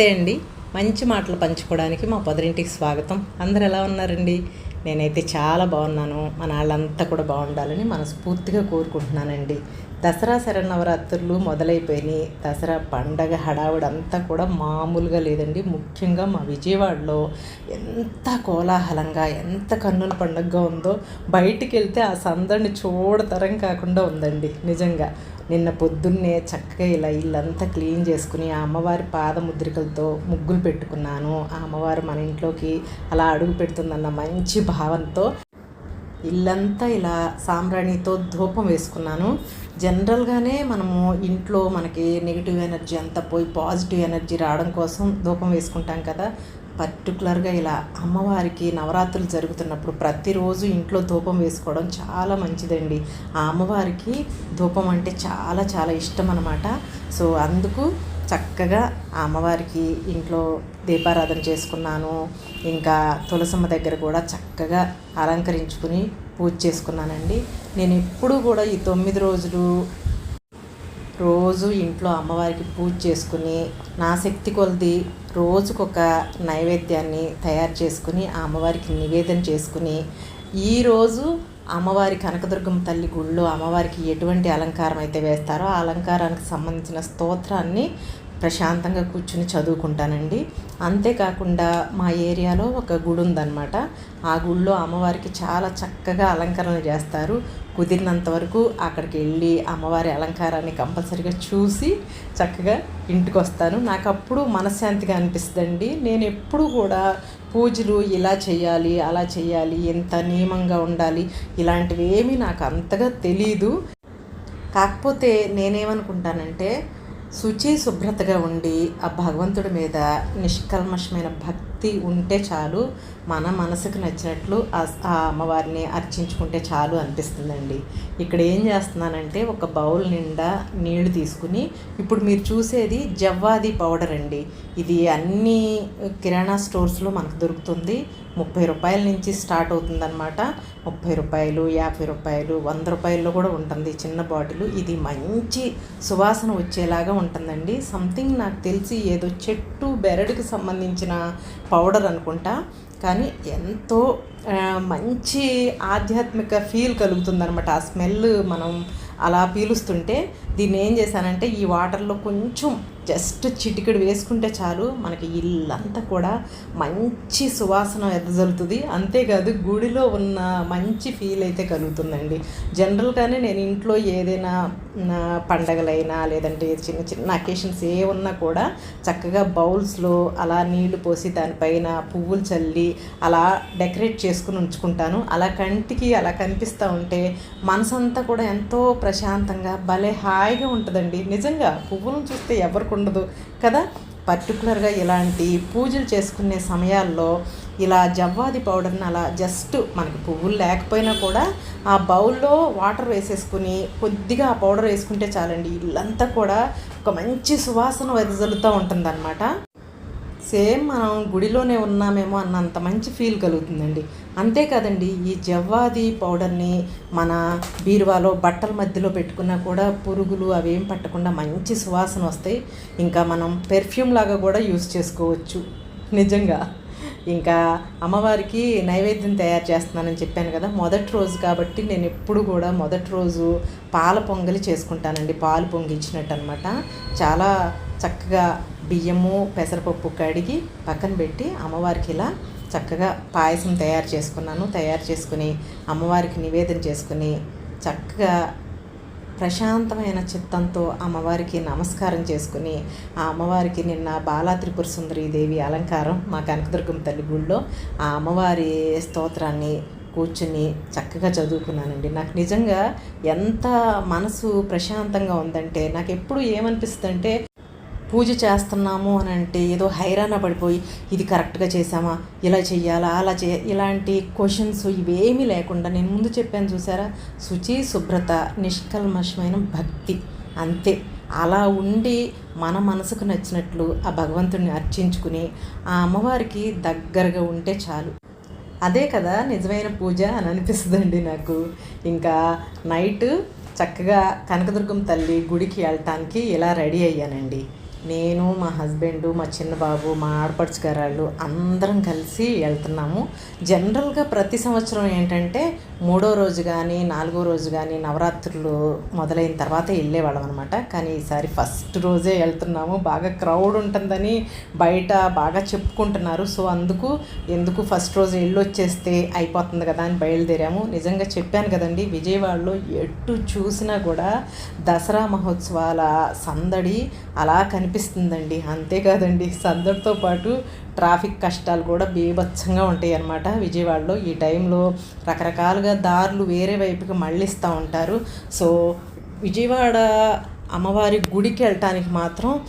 నమస్తే అండి. మంచి మాటలు పంచుకోవడానికి మా పొదరింటికి స్వాగతం. అందరు ఎలా ఉన్నారండి? నేనైతే చాలా బాగున్నాను. మన వాళ్ళంతా కూడా బాగుండాలని మనస్ఫూర్తిగా కోరుకుంటున్నానండి. దసరా శరణవరాత్రులు మొదలైపోయినాయి. దసరా పండగ హడావుడంతా కూడా మామూలుగా లేదండి. ముఖ్యంగా మా విజయవాడలో ఎంత కోలాహలంగా ఎంత కన్నుల పండుగగా ఉందో బయటికి వెళ్తే ఆ సందడిని చూడతరం కాకుండా ఉందండి. నిజంగా. నిన్న పొద్దున్నే చక్కగా ఇలా ఇల్లంతా క్లీన్ చేసుకుని ఆ అమ్మవారి పాదముద్రికలతో ముగ్గులు పెట్టుకున్నాను. ఆ అమ్మవారు మన ఇంట్లోకి అలా అడుగు పెడుతుందన్న మంచి భావంతో ఇల్లంతా ఇలా సాంబ్రాణితో ధూపం వేసుకున్నాను. జనరల్గానే మనము ఇంట్లో మనకి నెగిటివ్ ఎనర్జీ అంతా పోయి పాజిటివ్ ఎనర్జీ రావడం కోసం ధూపం వేసుకుంటాం కదా. పర్టికులర్గా ఇలా అమ్మవారికి నవరాత్రులు జరుగుతున్నప్పుడు ప్రతిరోజు ఇంట్లో ధూపం వేసుకోవడం చాలా మంచిదండి. ఆ అమ్మవారికి ధూపం అంటే చాలా చాలా ఇష్టం అనమాట సో అందుకు చక్కగా ఆ అమ్మవారికి ఇంట్లో దీపారాధన చేసుకున్నాను. ఇంకా తులసమ్మ దగ్గర కూడా చక్కగా అలంకరించుకుని పూజ చేసుకున్నానండి. నేను ఎప్పుడూ కూడా ఈ తొమ్మిది రోజులు రోజు ఇంట్లో అమ్మవారికి పూజ చేసుకుని నా శక్తి కొలది రోజుకొక నైవేద్యాన్ని తయారు చేసుకుని ఆ అమ్మవారికి నివేదన చేసుకుని ఈరోజు అమ్మవారి కనకదుర్గమ్మ తల్లి గుళ్ళో అమ్మవారికి ఎటువంటి అలంకారం అయితే వేస్తారో ఆ అలంకారానికి సంబంధించిన స్తోత్రాన్ని ప్రశాంతంగా కూర్చుని చదువుకుంటానండి. అంతేకాకుండా మా ఏరియాలో ఒక గుడి ఉందన్నమాట ఆ గుళ్ళో అమ్మవారికి చాలా చక్కగా అలంకరణ చేస్తారు. కుదిరినంత వరకు అక్కడికి వెళ్ళి అమ్మవారి అలంకారాన్ని కంపల్సరిగా చూసి చక్కగా ఇంటికి వస్తాను నాకు అప్పుడు మనశ్శాంతిగా అనిపిస్తుందండి. నేను ఎప్పుడు కూడా పూజలు ఇలా చేయాలి అలా చేయాలి ఎంత నియమంగా ఉండాలి ఇలాంటివి ఏమీ నాకు అంతగా తెలీదు. కాకపోతే నేనేమనుకుంటానంటే శుచి శుభ్రతగా ఉండి ఆ భగవంతుడి మీద నిష్కల్మషమైన భక్తి ఉంటే చాలు మన మనసుకు నచ్చినట్లు ఆ అమ్మవారిని అర్చించుకుంటే చాలు అనిపిస్తుందండి. ఇక్కడ ఏం చేస్తున్నానంటే ఒక బౌల్ నిండా నీళ్ళు తీసుకుని ఇప్పుడు మీరు చూసేది జవ్వాది పౌడర్ అండి. ఇది అన్ని కిరాణా స్టోర్స్లో మనకు దొరుకుతుంది. ముప్పై రూపాయల నుంచి స్టార్ట్ అవుతుందన్నమాట. ముప్పై రూపాయలు యాభై రూపాయలు వంద రూపాయల్లో కూడా ఉంటుంది చిన్న బాటిల్. ఇది మంచి సువాసన వచ్చేలాగా ఉంటుందండి. సంథింగ్ నాకు తెలిసి ఏదో చెట్టు బెరడుకి సంబంధించిన పౌడర్ అనుకుంటా. కానీ ఎంతో మంచి ఆధ్యాత్మిక ఫీల్ కలుగుతుందనమాట ఆ స్మెల్ మనం అలా పీలుస్తుంటే దీన్ని ఏం చేశానంటే ఈ వాటర్లో కొంచెం జస్ట్ చిటికెడు వేసుకుంటే చాలు మనకి ఇల్లంతా కూడా మంచి సువాసన ఎదజల్లుతుంది. అంతేకాదు గుడిలో ఉన్న మంచి ఫీల్ అయితే కలుగుతుందండి. జనరల్గానే నేను ఇంట్లో ఏదైనా పండగలైనా లేదంటే చిన్న చిన్న అకేషన్స్ ఏ ఉన్నా కూడా చక్కగా బౌల్స్లో అలా నీళ్ళు పోసి దానిపైన పువ్వులు చల్లి అలా డెకరేట్ చేసుకుని ఉంచుకుంటాను. అలా కంటికి అలా కనిపిస్తూ ఉంటే మనసంతా కూడా ఎంతో ప్రశాంతంగా భలే హాయిగా ఉంటుందండి. నిజంగా పువ్వులను చూస్తే ఎవరు ఉండదు. కదా? పర్టికులర్గా ఇలాంటి పూజలు చేసుకునే సమయాల్లో ఇలా జవ్వాది పౌడర్ని అలా జస్ట్ మనకి పువ్వులు లేకపోయినా కూడా ఆ బౌల్లో వాటర్ వేసేసుకుని కొద్దిగా ఆ పౌడర్ వేసుకుంటే చాలండి ఇల్లంతా కూడా ఒక మంచి సువాసన వెదజల్లుతూ ఉంటుందన్నమాట. సేమ్ మనం గుడిలోనే ఉన్నామేమో అన్నంత మంచి ఫీల్ కలుగుతుందండి. అంతేకాదండి ఈ జవ్వాది పౌడర్ని మన బీరువాలో బట్టల మధ్యలో పెట్టుకున్నా కూడా పురుగులు అవేం పట్టకుండా మంచి సువాసన వస్తాయి. ఇంకా మనం పెర్ఫ్యూమ్ లాగా కూడా యూస్ చేసుకోవచ్చు. నిజంగా. ఇంకా అమ్మవారికి నైవేద్యం తయారు చేస్తున్నానని చెప్పాను కదా మొదటి రోజు కాబట్టి నేను ఎప్పుడు కూడా మొదటి రోజు పాల పొంగలి చేసుకుంటానండి పాలు పొంగిచ్చినట్టు అనమాట చాలా చక్కగా బియ్యము పెసరపప్పు కడిగి పక్కన పెట్టి అమ్మవారికి ఇలా చక్కగా పాయసం తయారు చేసుకున్నాను. తయారు చేసుకుని అమ్మవారికి నివేదన చేసుకుని చక్కగా ప్రశాంతమైన చిత్తంతో అమ్మవారికి నమస్కారం చేసుకుని ఆ అమ్మవారికి నిన్న బాలా త్రిపుర సుందరి దేవి అలంకారం మా కనకదుర్గం తల్లి గుళ్ళో ఆ అమ్మవారి స్తోత్రాన్ని కూర్చుని చక్కగా చదువుకున్నానండి. నాకు నిజంగా ఎంత మనసు ప్రశాంతంగా ఉందంటే నాకు ఎప్పుడు ఏమనిపిస్తుంది అంటే పూజ చేస్తున్నాము అని అంటే ఏదో హైరాణ పడిపోయి ఇది కరెక్ట్గా చేసామా ఇలా చెయ్యాలా? అలా చే ఇలాంటి క్వశ్చన్స్ ఇవేమీ లేకుండా నేను ముందు చెప్పాను చూసారా? శుచి శుభ్రత నిష్కల్మషమైన భక్తి అంతే. అలా ఉండి మన మనసుకు నచ్చినట్లు ఆ భగవంతుడిని అర్చించుకుని ఆ అమ్మవారికి దగ్గరగా ఉంటే చాలు. అదే కదా నిజమైన పూజ అని అనిపిస్తుందండి నాకు. ఇంకా నైట్ చక్కగా కనకదుర్గం తల్లి గుడికి వెళ్ళటానికి ఇలా రెడీ అయ్యానండి. నేను మా హస్బెండ్ మా చిన్న బాబు మా ఆడపడుచు గారాళ్ళు అందరం కలిసి వెళ్తున్నాము. జనరల్గా ప్రతి సంవత్సరం ఏంటంటే మూడో రోజు కానీ నాలుగో రోజు కానీ నవరాత్రులు మొదలైన తర్వాత వెళ్ళేవాళ్ళం అనమాట కానీ ఈసారి ఫస్ట్ రోజే వెళ్తున్నాము. బాగా క్రౌడ్ ఉంటుందని బయట బాగా చెప్పుకుంటున్నారు. సో అందుకు ఎందుకు ఫస్ట్ రోజు వెళ్ళొచ్చేస్తే అయిపోతుంది కదా అని బయలుదేరాము. నిజంగా చెప్పాను కదండి విజయవాడలో ఎటు చూసినా కూడా దసరా మహోత్సవాల సందడి అలా కనిపిస్తుందండి. అంతేకాదండి సందడితో పాటు ట్రాఫిక్ కష్టాలు కూడా బీభత్సంగా ఉంటాయి అన్నమాట విజయవాడలో. ఈ టైంలో రకరకాలుగా దారులు వేరే వైపుకి మళ్ళిస్తూ ఉంటారు. సో విజయవాడ అమ్మవారి గుడికి వెళ్ళటానికి మాత్రం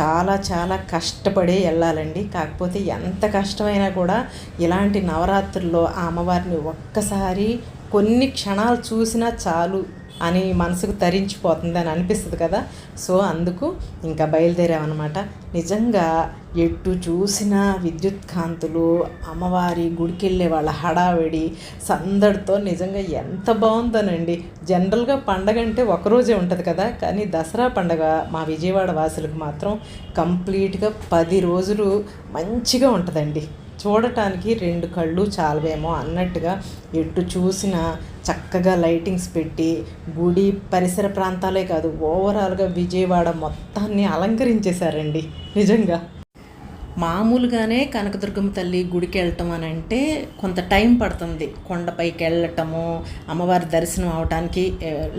చాలా చాలా కష్టపడే వెళ్ళాలండి. కాకపోతే ఎంత కష్టమైనా కూడా ఇలాంటి నవరాత్రుల్లో ఆ అమ్మవారిని ఒక్కసారి కొన్ని క్షణాలు చూసినా చాలు. అని మనసుకు తరించిపోతుంది అని అనిపిస్తుంది కదా. సో అందుకు ఇంకా బయలుదేరామన్నమాట. నిజంగా ఎటు చూసినా విద్యుత్ కాంతులు అమ్మవారి గుడికి వెళ్ళే వాళ్ళ హడావిడి సందడితో నిజంగా ఎంత బాగుందోనండి. జనరల్గా పండగ అంటే ఒకరోజే ఉంటుంది కదా. కానీ దసరా పండగ మా విజయవాడ వాసులకు మాత్రం కంప్లీట్గా పది రోజులు మంచిగా ఉంటుందండి. చూడటానికి రెండు కళ్ళు చాలవేమో అన్నట్టుగా ఎటు చూసినా చక్కగా లైటింగ్స్ పెట్టి గుడి పరిసర ప్రాంతాలే కాదు ఓవరాల్గా విజయవాడ మొత్తాన్ని అలంకరించేశారండి నిజంగా. మామూలుగానే కనకదుర్గమ్మ తల్లి గుడికి వెళ్ళటం అని అంటే కొంత టైం పడుతుంది. కొండపైకి వెళ్ళటము అమ్మవారి దర్శనం అవడానికి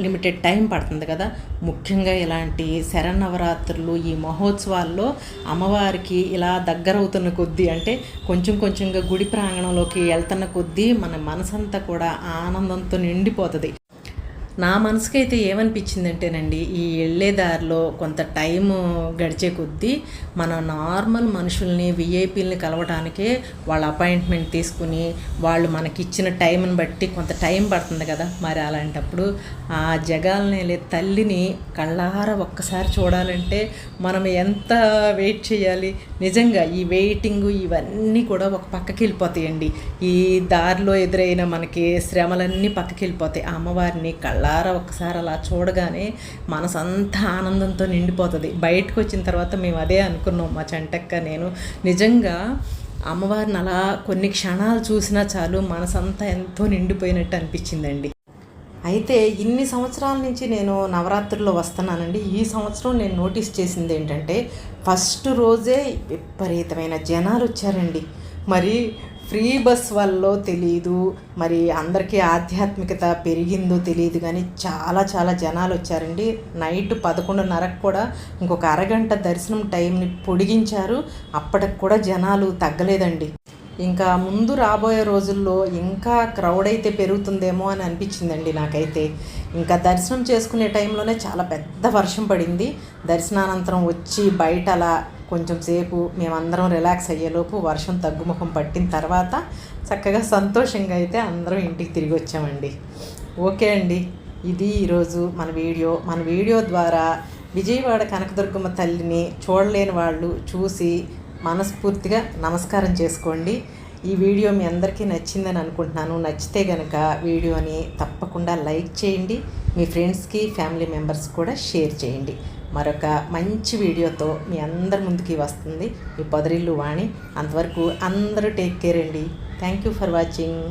లిమిటెడ్ టైం పడుతుంది కదా. ముఖ్యంగా ఇలాంటి శరణవరాత్రులు ఈ మహోత్సవాల్లో అమ్మవారికి ఇలా దగ్గర అవుతున్న కొద్దీ అంటే కొంచెం కొంచెంగా గుడి ప్రాంగణంలోకి వెళ్తున్న కొద్దీ మన మనసంతా కూడా ఆనందంతో నిండిపోతుంది. నా మనసుకైతే ఏమనిపించిందంటేనండి ఈ వెళ్ళే దారిలో కొంత టైం గడిచే కొద్దీ మన నార్మల్ మనుషుల్ని విఐపీలని కలవటానికే వాళ్ళ అపాయింట్మెంట్ తీసుకుని వాళ్ళు మనకిచ్చిన టైంని బట్టి కొంత టైం పడుతుంది కదా. మరి అలాంటప్పుడు ఆ జగాలని తల్లిని కళ్ళార ఒక్కసారి చూడాలంటే మనం ఎంత వెయిట్ చేయాలి? నిజంగా ఈ వెయిటింగ్ ఇవన్నీ కూడా ఒక పక్కకి వెళ్ళిపోతాయండి. ఈ దారిలో ఎదురైన మనకి శ్రమలన్నీ పక్కకి వెళ్ళిపోతాయి. అమ్మవారిని కళ్ళ కళ్ళారా ఒకసారి అలా చూడగానే మనసంతా ఆనందంతో నిండిపోతుంది. బయటకు వచ్చిన తర్వాత మేము అదే అనుకున్నాం మా చెంటక్క నేను. నిజంగా అమ్మవారిని అలా కొన్ని క్షణాలు చూసినా చాలు మనసంతా ఎంతో నిండిపోయినట్టు అనిపించిందండి. అయితే ఇన్ని సంవత్సరాల నుంచి నేను నవరాత్రుల్లో వస్తున్నానండి. ఈ సంవత్సరం నేను నోటీస్ చేసింది ఏంటంటే ఫస్ట్ రోజే విపరీతమైన జనాలు వచ్చారండి. మరి ఫ్రీ బస్ వల్ల తెలియదు మరి అందరికీ ఆధ్యాత్మికత పెరిగిందో తెలియదు కానీ చాలా చాలా జనాలు వచ్చారండి. నైట్ పదకొండున్నరకు కూడా ఇంకొక అరగంట దర్శనం టైంని పొడిగించారు. అప్పటికి కూడా జనాలు తగ్గలేదండి. ఇంకా ముందు రాబోయే రోజుల్లో ఇంకా క్రౌడ్ అయితే పెరుగుతుందేమో అని అనిపించిందండి నాకైతే. ఇంకా దర్శనం చేసుకునే టైంలోనే చాలా పెద్ద వర్షం పడింది. దర్శనానంతరం వచ్చి బయట అలా కొంచెం సేపు మేమందరం రిలాక్స్ అయ్యేలోపు వర్షం తగ్గుముఖం పట్టిన తర్వాత చక్కగా సంతోషంగా అయితే అందరం ఇంటికి తిరిగి వచ్చామండి. ఓకే అండి. ఇది ఈరోజు మన వీడియో. మన వీడియో ద్వారా విజయవాడ కనకదుర్గమ్మ తల్లిని చూడలేని వాళ్ళు చూసి మనస్ఫూర్తిగా నమస్కారం చేసుకోండి. ఈ వీడియో మీ అందరికీ నచ్చిందని అనుకుంటున్నాను. నచ్చితే కనుక వీడియోని తప్పకుండా లైక్ చేయండి. మీ ఫ్రెండ్స్కి ఫ్యామిలీ మెంబర్స్ కూడా షేర్ చేయండి. మరొక మంచి వీడియోతో మీ అందరి ముందుకి వస్తుంది. మీ పొదరిల్లు వాణి. అంతవరకు అందరూ టేక్ కేర్ అండి. Thank you for watching